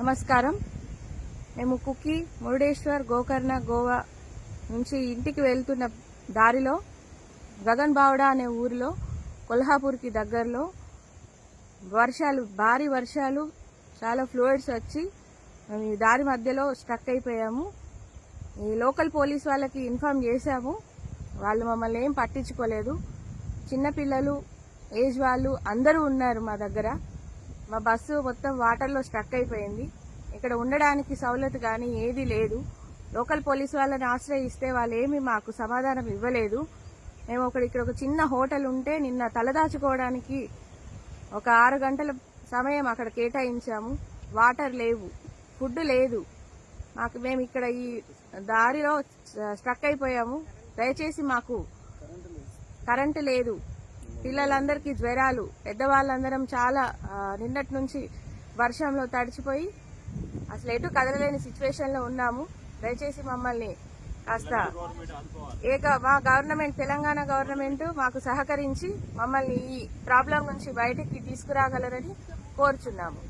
నమస్కారం. మేము కుకి మురుడేశ్వర్ గోకర్ణ గోవా నుంచి ఇంటికి వెళ్తున్న దారిలో గగన్ బావడా అనే ఊరిలో కొల్హాపూర్కి దగ్గరలో వర్షాలు భారీ వర్షాలు చాలా ఫ్లూయిడ్స్ వచ్చి మేము ఈ దారి మధ్యలో స్ట్రక్ అయిపోయాము. ఈ లోకల్ పోలీస్ వాళ్ళకి ఇన్ఫామ్ చేశాము. వాళ్ళు మమ్మల్ని ఏం పట్టించుకోలేదు. చిన్నపిల్లలు ఏజ్ వాళ్ళు అందరూ ఉన్నారు మా దగ్గర. మా బస్సు మొత్తం వాటర్లో స్ట్రక్ అయిపోయింది. ఇక్కడ ఉండడానికి సౌలత్ కానీ ఏది లేదు. లోకల్ పోలీస్ వాళ్ళని ఆశ్రయిస్తే వాళ్ళు ఏమి మాకు సమాధానం ఇవ్వలేదు. మేము ఒకటి ఇక్కడ ఒక చిన్న హోటల్ ఉంటే నిన్న తలదాచుకోవడానికి ఒక ఆరు గంటల సమయం అక్కడ కేటాయించాము. వాటర్ లేవు. ఫుడ్ లేదు. మాకు మేము ఇక్కడ ఈ దారిలో స్ట్రక్ అయిపోయాము. దయచేసి మాకు కరెంటు లేదు. పిల్లలందరికీ జ్వరాలు. పెద్దవాళ్ళందరం చాలా నిన్నటి నుంచి వర్షంలో తడిచిపోయి అసలు ఎటు కదలలేని సిచ్యువేషన్లో ఉన్నాము. దయచేసి మమ్మల్ని కాస్త ఏక మా గవర్నమెంట్ తెలంగాణ గవర్నమెంట్ మాకు సహకరించి మమ్మల్ని ఈ ప్రాబ్లం నుంచి బయటికి తీసుకురాగలరని కోరుచున్నాము.